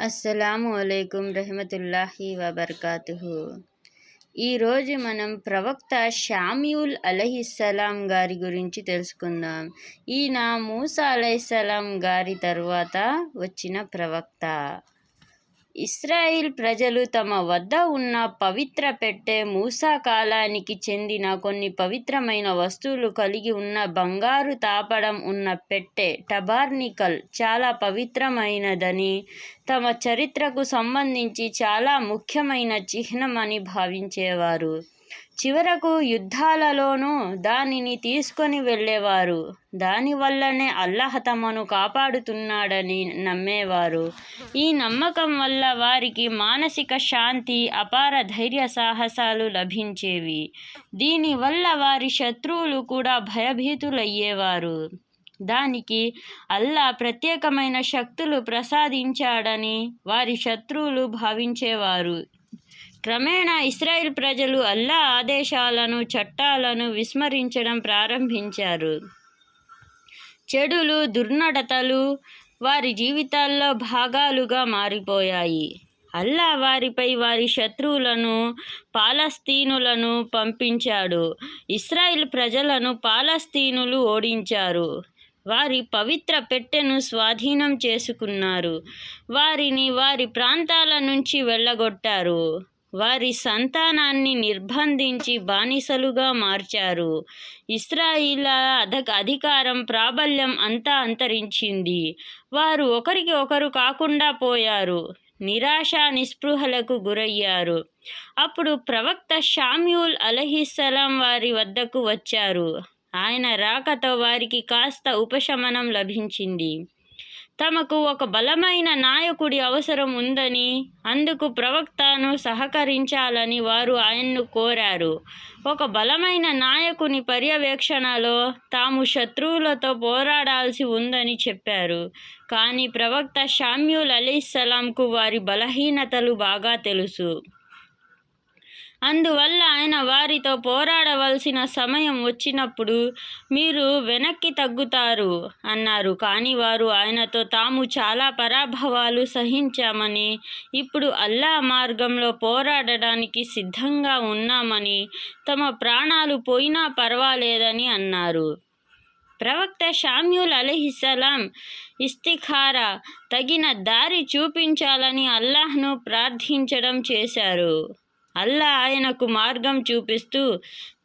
అస్సలాము అలైకుం రహమతుల్లాహి వబర్కాతుహు. ఈరోజు మనం ప్రవక్త షామ్యూల్ అలహిస్సలాం గారి గురించి తెలుసుకుందాం. ఈయన మూసా అలహిస్సలాం గారి తరువాత వచ్చిన ప్రవక్త. ఇస్రాయిల్ ప్రజలు తమ వద్ద ఉన్న పవిత్ర పెట్టె మూసా కాలానికి చెందిన కొన్ని పవిత్రమైన వస్తువులు కలిగి ఉన్న బంగారు తాపడం ఉన్న పెట్టె టబార్నికల్ చాలా పవిత్రమైనదని తమ చరిత్రకు సంబంధించి చాలా ముఖ్యమైన చిహ్నమని భావించేవారు. చివరకు యుద్ధాలలోనూ దానిని తీసుకొని వెళ్ళేవారు. దానివల్లనే అల్లహ తమను కాపాడుతున్నాడని నమ్మేవారు. ఈ నమ్మకం వల్ల వారికి మానసిక శాంతి అపార ధైర్య సాహసాలు లభించేవి. దీనివల్ల వారి శత్రువులు కూడా భయభీతులయ్యేవారు. దానికి అల్లా ప్రత్యేకమైన శక్తులు ప్రసాదించాడని వారి శత్రువులు భావించేవారు. క్రమేణా ఇస్రాయిల్ ప్రజలు అల్లా ఆదేశాలను చట్టాలను విస్మరించడం ప్రారంభించారు. చెడులు దుర్నడతలు వారి జీవితాల్లో భాగాలుగా మారిపోయాయి. అల్లా వారిపై వారి శత్రువులను పాలస్తీనులను పంపించాడు. ఇస్రాయిల్ ప్రజలను పాలస్తీనులు ఓడించారు. వారి పవిత్ర పెట్టెను స్వాధీనం చేసుకున్నారు. వారిని వారి ప్రాంతాల నుంచి వెళ్ళగొట్టారు. వారి సంతానాన్ని నిర్బంధించి బానిసలుగా మార్చారు. ఇస్రాయిల అధ అధికారం ప్రాబల్యం అంతా అంతరించింది. వారు ఒకరికి ఒకరు కాకుండా పోయారు. నిరాశ నిస్పృహలకు గురయ్యారు. అప్పుడు ప్రవక్త షామ్యూల్ అలహిస్సలాం వారి వద్దకు వచ్చారు. ఆయన రాకతో వారికి కాస్త ఉపశమనం లభించింది. తమకు ఒక బలమైన నాయకుడి అవసరం ఉందని అందుకు ప్రవక్తను సహకరించాలని వారు ఆయన్ను కోరారు. ఒక బలమైన నాయకుని పర్యవేక్షణలో తాము శత్రువులతో పోరాడాల్సి ఉందని చెప్పారు. కానీ ప్రవక్త షామ్యూల్ అలీస్సలాంకు వారి బలహీనతలు బాగా తెలుసు. అందువల్ల ఆయన వారితో పోరాడవలసిన సమయం వచ్చినప్పుడు మీరు వెనక్కి తగ్గుతారు అన్నారు. కానీ వారు ఆయనతో తాము చాలా పరాభవాలు సహించామని ఇప్పుడు అల్లా మార్గంలో పోరాడడానికి సిద్ధంగా ఉన్నామని తమ ప్రాణాలు పోయినా పర్వాలేదని అన్నారు. ప్రవక్త షామ్యుల్ అలీహిస్సలాం ఇస్తిఖారా తగిన దారి చూపించాలని అల్లాహ్ను ప్రార్థించడం చేశారు. అల్లా ఆయనకు మార్గం చూపిస్తూ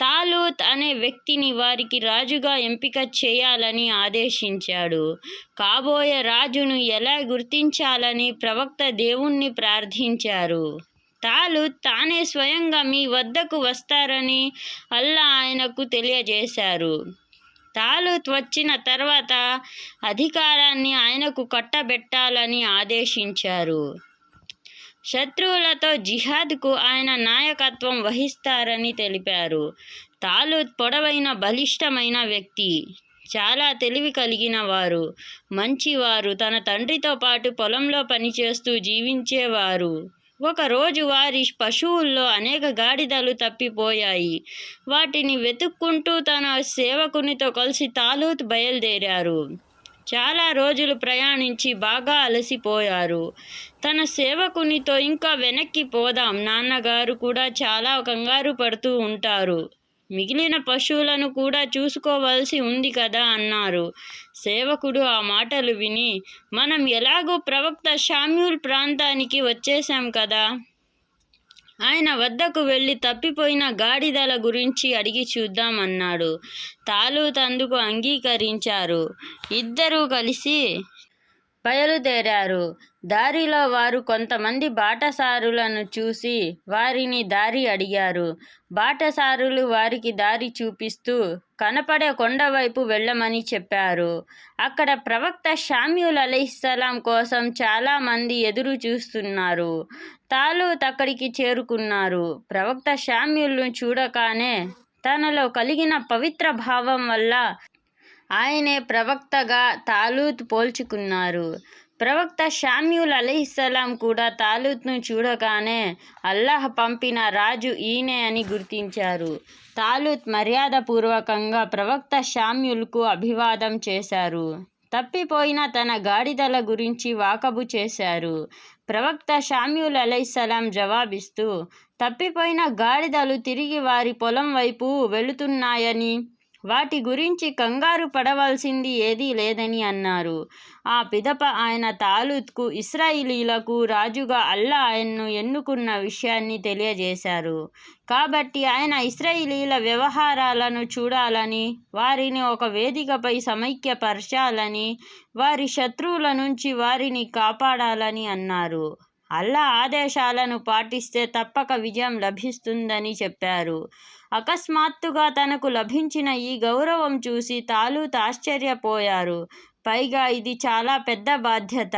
తాలూత్ అనే వ్యక్తిని వారికి రాజుగా ఎంపిక చేయాలని ఆదేశించాడు. కాబోయే రాజును ఎలా గుర్తించాలని ప్రవక్త దేవుణ్ణి ప్రార్థించారు. తాలూత్ తానే స్వయంగా మీ వద్దకు వస్తారని అల్లా ఆయనకు తెలియజేశారు. తాలూత్ వచ్చిన తర్వాత అధికారాన్ని ఆయనకు కట్టబెట్టాలని ఆదేశించారు. శత్రువులతో జిహాద్కు ఆయన నాయకత్వం వహిస్తారని తెలిపారు. తాలూత్ పొడవైన బలిష్టమైన వ్యక్తి. చాలా తెలివి కలిగిన వారు మంచివారు. తన తండ్రితో పాటు పొలంలో పనిచేస్తూ జీవించేవారు. ఒకరోజు వారి పశువుల్లో అనేక గాడిదలు తప్పిపోయాయి. వాటిని వెతుక్కుంటూ తన సేవకునితో కలిసి తాలూత్ బయలుదేరారు. చాలా రోజులు ప్రయాణించి బాగా అలసిపోయారు. తన సేవకునితో ఇంకా వెనక్కి పోదాం. నాన్నగారు కూడా చాలా కంగారు పడుతూ ఉంటారు. మిగిలిన పశువులను కూడా చూసుకోవాల్సి ఉంది కదా అన్నారు. సేవకుడు ఆ మాటలు విని మనం ఎలాగో ప్రవక్త షామ్యూల్ ప్రాంతానికి వచ్చేసాం కదా? ఆయన వద్దకు వెళ్ళి తప్పిపోయిన గాడిదల గురించి అడిగి చూద్దామన్నాడు. తాలూత్ అందుకు అంగీకరించారు. ఇద్దరూ కలిసి బయలుదేరారు. దారిలో వారు కొంతమంది బాటసారులను చూసి వారిని దారి అడిగారు. బాటసారులు వారికి దారి చూపిస్తూ కనపడే కొండ వైపు వెళ్ళమని చెప్పారు. అక్కడ ప్రవక్త షామ్యుల్ అలీస్లాం కోసం చాలామంది ఎదురు చూస్తున్నారు. తాలూత్ అక్కడికి చేరుకున్నారు. ప్రవక్త శామ్యుల్ను చూడగానే తనలో కలిగిన పవిత్ర భావం వల్ల ఆయనే ప్రవక్తగా తాలూత్ పోల్చుకున్నారు. ప్రవక్త షామ్యూల్ అలీస్లాం కూడా తాలూత్ను చూడగానే అల్లాహ్ పంపిన రాజు ఈయనే అని గుర్తించారు. తాలూత్ మర్యాదపూర్వకంగా ప్రవక్త షామ్యుల్కు అభివాదం చేశారు. తప్పిపోయిన తన గాడిదల గురించి వాకబు చేశారు. ప్రవక్త షామ్యూల్ అలైసలాం జవాబిస్తూ తప్పిపోయిన గాడిదలు తిరిగి వారి పొలం వైపు వెళుతున్నాయని వాటి గురించి కంగారు పడవలసింది ఏదీ లేదని అన్నారు. ఆ పిదప ఆయన తాలూత్కు ఇస్రాయిలీలకు రాజుగా అల్లా ఆయన్ను ఎన్నుకున్న విషయాన్ని తెలియజేశారు. కాబట్టి ఆయన ఇస్రాయిలీల వ్యవహారాలను చూడాలని వారిని ఒక వేదికపై సమైక్యపరచాలని వారి శత్రువుల నుంచి వారిని కాపాడాలని అన్నారు. అల్లా ఆదేశాలను పాటిస్తే తప్పక విజయం లభిస్తుందని చెప్పారు. అకస్మాత్తుగా తనకు లభించిన ఈ గౌరవం చూసి తాలూత్ ఆశ్చర్యపోయారు. పైగా ఇది చాలా పెద్ద బాధ్యత.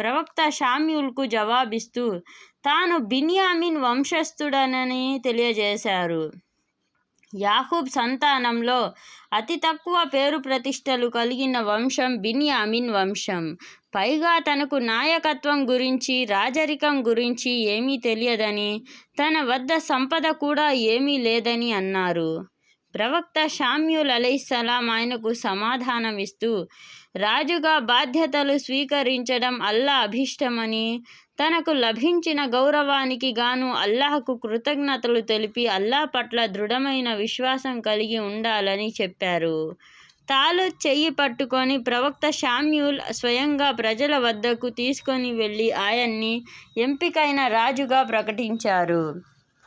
ప్రవక్త షామ్యూల్కు జవాబిస్తూ తాను బిన్యామిన్ వంశస్థుడనని తెలియజేశారు. యాహూబ్ సంతానంలో అతి తక్కువ పేరు ప్రతిష్టలు కలిగిన వంశం బిన్యామిన్ వంశం. పైగా తనకు నాయకత్వం గురించి రాజరికం గురించి ఏమీ తెలియదని తన వద్ద సంపద కూడా ఏమీ లేదని అన్నారు. ప్రవక్త షామ్యుల్ అలైసలాం ఆయనకు సమాధానమిస్తూ రాజుగా బాధ్యతలు స్వీకరించడం అల్లా అభిష్టమని తనకు లభించిన గౌరవానికి గాను అల్లాహకు కృతజ్ఞతలు తెలిపి అల్లా పట్ల దృఢమైన విశ్వాసం కలిగి ఉండాలని చెప్పారు. తాలు చెయ్యి పట్టుకొని ప్రవక్త శామ్యూల్ స్వయంగా ప్రజల వద్దకు తీసుకొని వెళ్ళి ఆయన్ని ఎంపికైన రాజుగా ప్రకటించారు.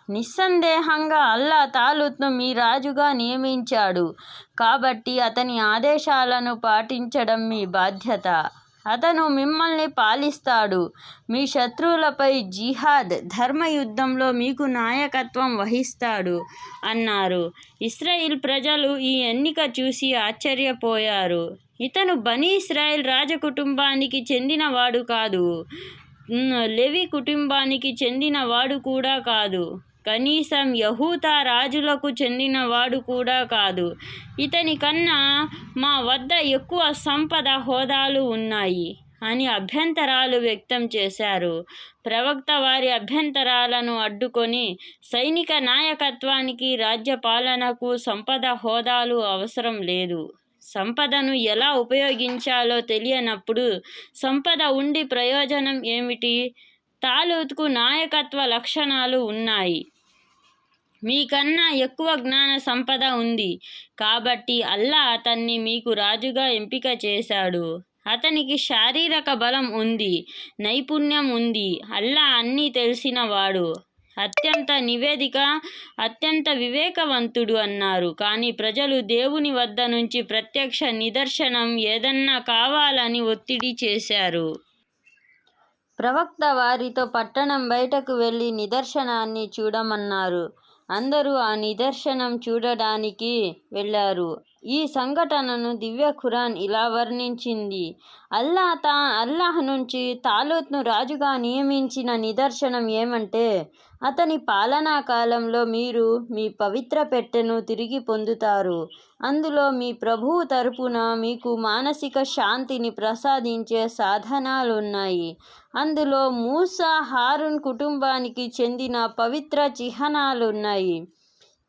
నిస్సందేహంగా అల్లా తాలూత్ను మీ రాజుగా నియమించాడు. కాబట్టి అతని ఆదేశాలను పాటించడం మీ బాధ్యత. అతను మిమ్మల్ని పాలిస్తాడు. మీ శత్రువులపై జిహాద్ ధర్మయుద్ధంలో మీకు నాయకత్వం వహిస్తాడు అన్నారు. ఇస్రాయిల్ ప్రజలు ఈ ఎన్నిక చూసి ఆశ్చర్యపోయారు. ఇతను బనీ ఇస్రాయిల్ రాజకుటుంబానికి చెందినవాడు కాదు. లెవి కుటుంబానికి చెందినవాడు కూడా కాదు. కనీసం యహూతా రాజులకు చెందినవాడు కూడా కాదు. ఇతని కన్నా మా వద్ద ఎక్కువ సంపద హోదాలు ఉన్నాయి అని అభ్యంతరాలు వ్యక్తం చేశారు. ప్రవక్త వారి అభ్యంతరాలను అడ్డుకొని సైనిక నాయకత్వానికి రాజ్యపాలనకు సంపద హోదాలు అవసరం లేదు. సంపదను ఎలా ఉపయోగించాలో తెలియనప్పుడు సంపద ఉండి ప్రయోజనం ఏమిటి? తాలూత్కు నాయకత్వ లక్షణాలు ఉన్నాయి. మీకన్నా ఎక్కువ జ్ఞాన సంపద ఉంది. కాబట్టి అల్లా అతన్ని మీకు రాజుగా ఎంపిక చేశాడు. అతనికి శారీరక బలం ఉంది. నైపుణ్యం ఉంది. అల్లా అన్నీ తెలిసినవాడు. అత్యంత నివేదిక అత్యంత వివేకవంతుడు అన్నారు. కానీ ప్రజలు దేవుని వద్ద నుంచి ప్రత్యక్ష నిదర్శనం ఏదన్నా కావాలని ఒత్తిడి చేశారు. ప్రవక్త వారితో పట్టణం బయటకు వెళ్ళి నిదర్శనాన్ని చూడమన్నారు. అందరూ ఆ నిదర్శనం చూడడానికి వెళ్ళారు. ఈ సంఘటనను దివ్య ఖురాన్ ఇలా వర్ణించింది. అల్లా తా అల్లాహ్ నుంచి తాలూత్ను రాజుగా నియమించిన నిదర్శనం ఏమంటే అతని పాలనా కాలంలో మీరు మీ పవిత్ర పెట్టెను తిరిగి పొందుతారు. అందులో మీ ప్రభువు తరపున మీకు మానసిక శాంతిని ప్రసాదించే సాధనాలు ఉన్నాయి అందులో మూసా హారున్ కుటుంబానికి చెందిన పవిత్ర చిహ్నాలు ఉన్నాయి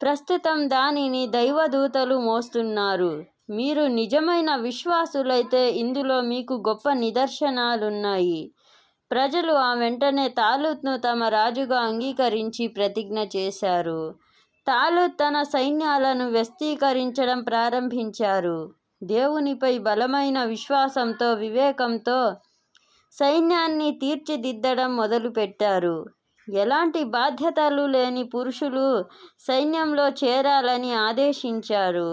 ప్రస్తుతం దానిని దైవదూతలు మోస్తున్నారు. మీరు నిజమైన విశ్వాసులైతే ఇందులో మీకు గొప్ప నిదర్శనాలున్నాయి. ప్రజలు ఆ వెంటనే తాలూత్ను తమ రాజుగా అంగీకరించి ప్రతిజ్ఞ చేశారు. తాలూత్ తన సైన్యాలను వ్యస్తీకరించడం ప్రారంభించారు. దేవునిపై బలమైన విశ్వాసంతో వివేకంతో సైన్యాన్ని తీర్చిదిద్దడం మొదలుపెట్టారు. ఎలాంటి బాధ్యతలు లేని పురుషులు సైన్యంలో చేరాలని ఆదేశించారు.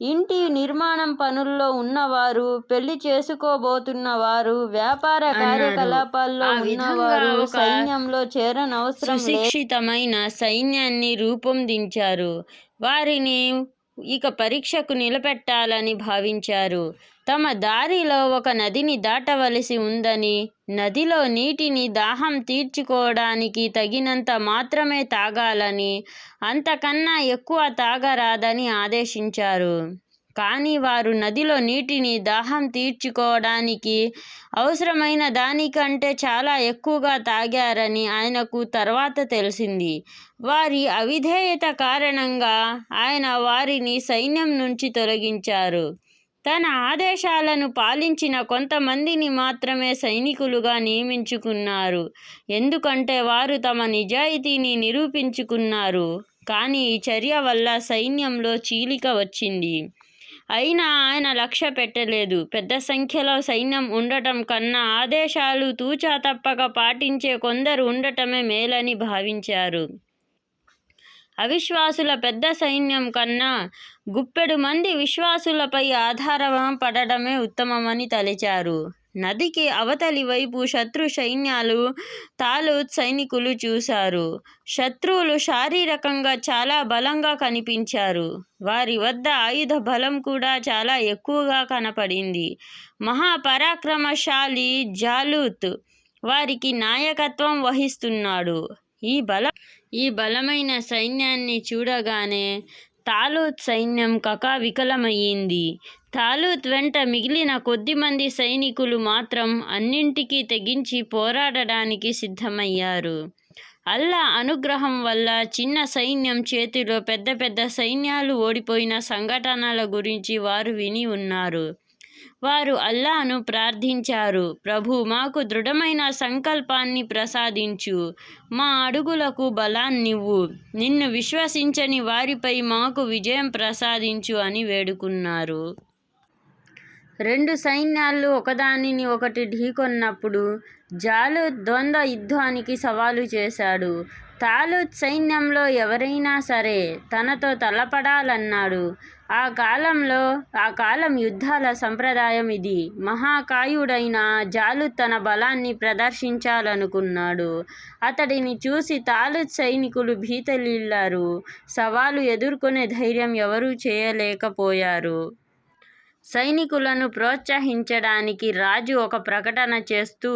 ఇంటి నిర్మాణం పనుల్లో ఉన్నవారు పెళ్ళి చేసుకోబోతున్న వారు వ్యాపార కార్యకలాపాల్లో ఉన్నవారు సైన్యంలో చేరనవసరం సుశిక్షితమైన సైన్యాన్ని రూపొందించారు వారిని ఇక పరీక్షకు నిలబెట్టాలని భావించారు. తమ దారిలో ఒక నదిని దాటవలసి ఉందని నదిలో నీటిని దాహం తీర్చుకోవడానికి తగినంత మాత్రమే తాగాలని అంతకన్నా ఎక్కువ తాగరాదని ఆదేశించారు. కానీ వారు నదిలో నీటిని దాహం తీర్చుకోవడానికి అవసరమైన దానికంటే చాలా ఎక్కువగా తాగారని ఆయనకు తర్వాత తెలిసింది. వారి అవిధేయత కారణంగా ఆయన వారిని సైన్యం నుంచి తొలగించారు. తన ఆదేశాలను పాలించిన కొంతమందిని మాత్రమే సైనికులుగా నియమించుకున్నారు. ఎందుకంటే వారు తమ నిజాయితీని నిరూపించుకున్నారు. కానీ ఈ చర్య వల్ల సైన్యంలో చీలిక వచ్చింది. అయినా ఆయన లక్ష్య పెట్టలేదు. పెద్ద సంఖ్యలో సైన్యం ఉండటం కన్నా ఆదేశాలు తూచా తప్పక పాటించే కొందరు ఉండటమే మేలని భావించారు. అవిశ్వాసుల పెద్ద సైన్యం కన్నా గుప్పెడు మంది విశ్వాసులపై ఆధారం పడడమే ఉత్తమమని తలిచారు. నదికి అవతలి వైపు శత్రు సైన్యాలు తాలూత్ సైనికులు చూశారు. శత్రువులు శారీరకంగా చాలా బలంగా కనిపించారు. వారి వద్ద ఆయుధ బలం కూడా చాలా ఎక్కువగా కనపడింది. మహాపరాక్రమశాలి జాలూత్ వారికి నాయకత్వం వహిస్తున్నాడు. ఈ బల ఈ బలమైన సైన్యాన్ని చూడగానే తాలూత్ సైన్యం కకావికలమయ్యింది. తాలూత్ వెంట మిగిలిన కొద్దిమంది సైనికులు మాత్రం అన్నింటికీ తెగించి పోరాడడానికి సిద్ధమయ్యారు. అల్లా అనుగ్రహం వల్ల చిన్న సైన్యం చేతిలో పెద్ద పెద్ద సైన్యాలు ఓడిపోయిన సంఘటనల గురించి వారు విని ఉన్నారు. వారు అల్లాను ప్రార్థించారు. ప్రభు మాకు దృఢమైన సంకల్పాన్ని ప్రసాదించు. మా అడుగులకు బలాన్నివ్వు నిన్ను విశ్వసించని వారిపై మాకు విజయం ప్రసాదించు అని వేడుకున్నారు. రెండు సైన్యాలు ఒకదానిని ఒకటి ఢీకొన్నప్పుడు జాలు ద్వంద్వ యుద్ధానికి సవాలు చేశాడు. తాలూత్ సైన్యంలో ఎవరైనా సరే తనతో తలపడాలన్నాడు. ఆ కాలంలో ఆ కాలం యుద్ధాల సంప్రదాయం ఇది. మహాకాయుడైన జాలుత్ తన బలాన్ని ప్రదర్శించాలనుకున్నాడు. అతడిని చూసి తాలూత్ సైనికులు భీతలిల్లారు. సవాలు ఎదుర్కొనే ధైర్యం ఎవరూ చేయలేకపోయారు. సైనికులను ప్రోత్సహించడానికి రాజు ఒక ప్రకటన చేస్తూ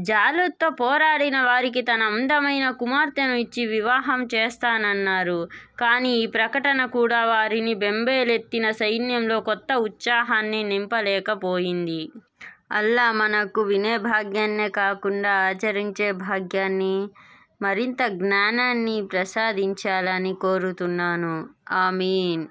జాలుత్తో పోరాడిన వారికి తన అందమైన కుమార్తెను ఇచ్చి వివాహం చేస్తానన్నారు. కానీ ఈ ప్రకటన కూడా వారిని బెంబేలెత్తిన సైన్యంలో కొత్త ఉత్సాహాన్ని నింపలేకపోయింది. అల్లా మనకు వినే భాగ్యాన్నే కాకుండా ఆచరించే భాగ్యాన్ని మరింత జ్ఞానాన్ని ప్రసాదించాలని కోరుతున్నాను. ఆమీన్.